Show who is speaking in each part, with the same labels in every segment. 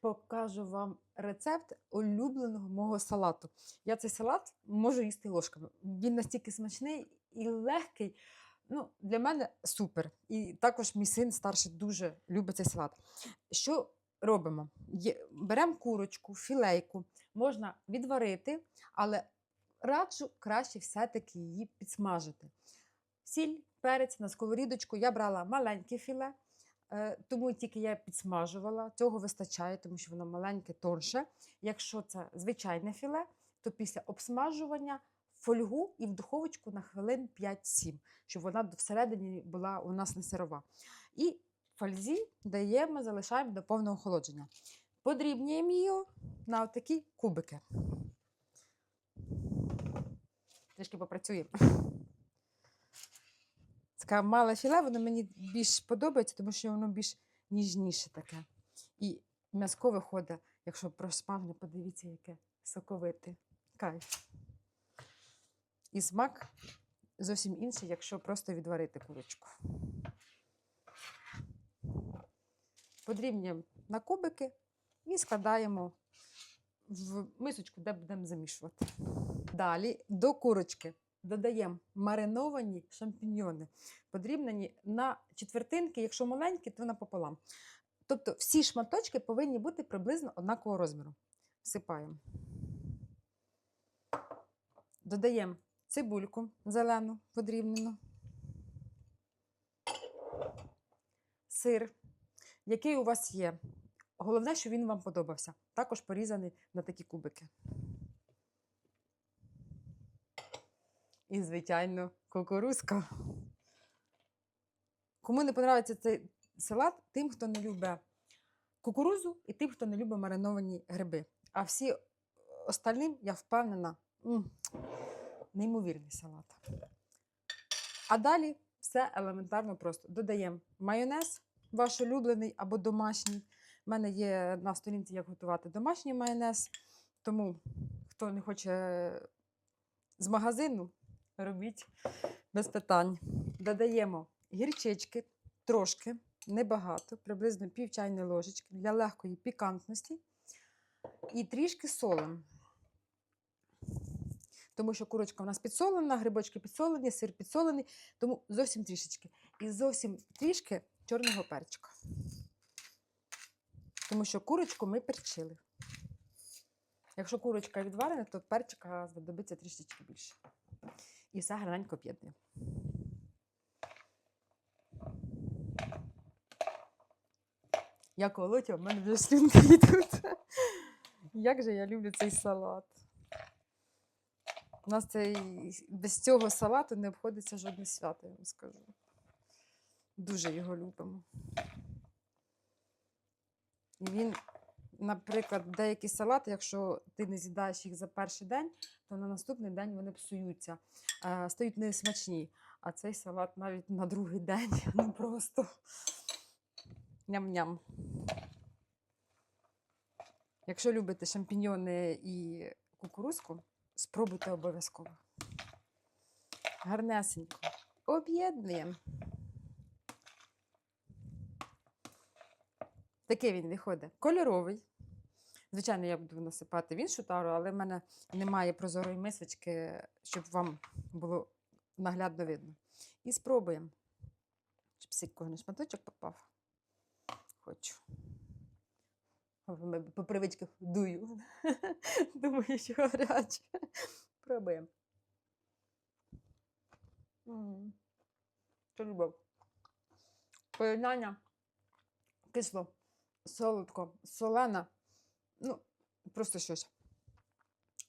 Speaker 1: покажу вам рецепт улюбленого мого салату. Я цей салат можу їсти ложками. Він настільки смачний і легкий. Ну, для мене супер. І також мій син старший дуже любить цей салат. Що робимо? Беремо курочку, філейку, можна відварити, але раджу краще все-таки її підсмажити. Сіль, перець на сковорідочку. Я брала маленьке філе, тому тільки я підсмажувала. Цього вистачає, тому що воно маленьке, тонше. Якщо це звичайне філе, то після обсмажування фольгу і в духовочку на хвилин 5-7, щоб вона всередині була у нас не сирова. І в фользі даємо, залишаємо до повного охолодження. Подрібнюємо її на такі кубики. Трішки попрацюємо. Таке мале філе, воно мені більш подобається, тому що воно більш ніжніше таке. І м'язко виходить, якщо просмажне, подивіться, яке соковите. Кайф. І смак зовсім інший, якщо просто відварити курочку. Подрібнюємо на кубики і складаємо в мисочку, де будемо замішувати. Далі до курочки додаємо мариновані шампіньйони, подрібнені на четвертинки, якщо маленькі, то напополам. Тобто всі шматочки повинні бути приблизно однакового розміру. Всипаємо. Додаємо цибульку зелену, подрібнену, сир, який у вас є. Головне, щоб він вам подобався. Також порізаний на такі кубики. І, звичайно, кукурузка. Кому не подобається цей салат, тим, хто не любить кукурузу, і тим, хто не любить мариновані гриби. А всі остальним, я впевнена, неймовірний салат. А далі все елементарно просто. Додаємо майонез, ваш улюблений або домашній. У мене є на сторінці, як готувати домашній майонез. Тому, хто не хоче з магазину, робіть без питань. Додаємо гірчички трошки, небагато, приблизно пів чайної ложечки для легкої пікантності. І трішки солим. Тому що курочка у нас підсолена, грибочки підсолені, сир підсолений, тому зовсім трішечки. І зовсім трішки чорного перчика. Тому що курочку ми перчили. Якщо курочка відварена, то перчика знадобиться трішечки більше. І все гарненько об'єднуємо. Я колотя, в мене вже слюнки йдуть. Як же я люблю цей салат. У нас цей, без цього салату не обходиться жодне свято, я вам скажу. Дуже його любимо. І він, наприклад, деякі салати, якщо ти не з'їдаєш їх за перший день, то на наступний день вони псуються, е, стають несмачні. А цей салат навіть на другий день ну просто ням-ням. Якщо любите шампіньйони і кукурузку, спробуйте обов'язково. Гарнесенько. Об'єднуємо. Такий він виходить. Кольоровий. Звичайно, я буду насипати в іншу тару, але в мене немає прозорої мисочки, щоб вам було наглядно видно. І спробуємо. Щоб всі кожен шматочок попав. Хочу. По привичках дую. Думаю, що гаряче. Пробуємо. Що любов? Поєднання кисло, солодко, солена. Ну, просто щось.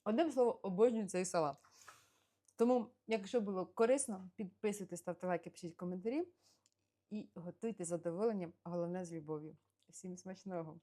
Speaker 1: Одним словом, обожнюю цей салат. Тому, якщо було корисно, підписуйтесь, ставте лайки, пишіть коментарі і готуйте задоволенням, головне з любов'ю. Всім смачного!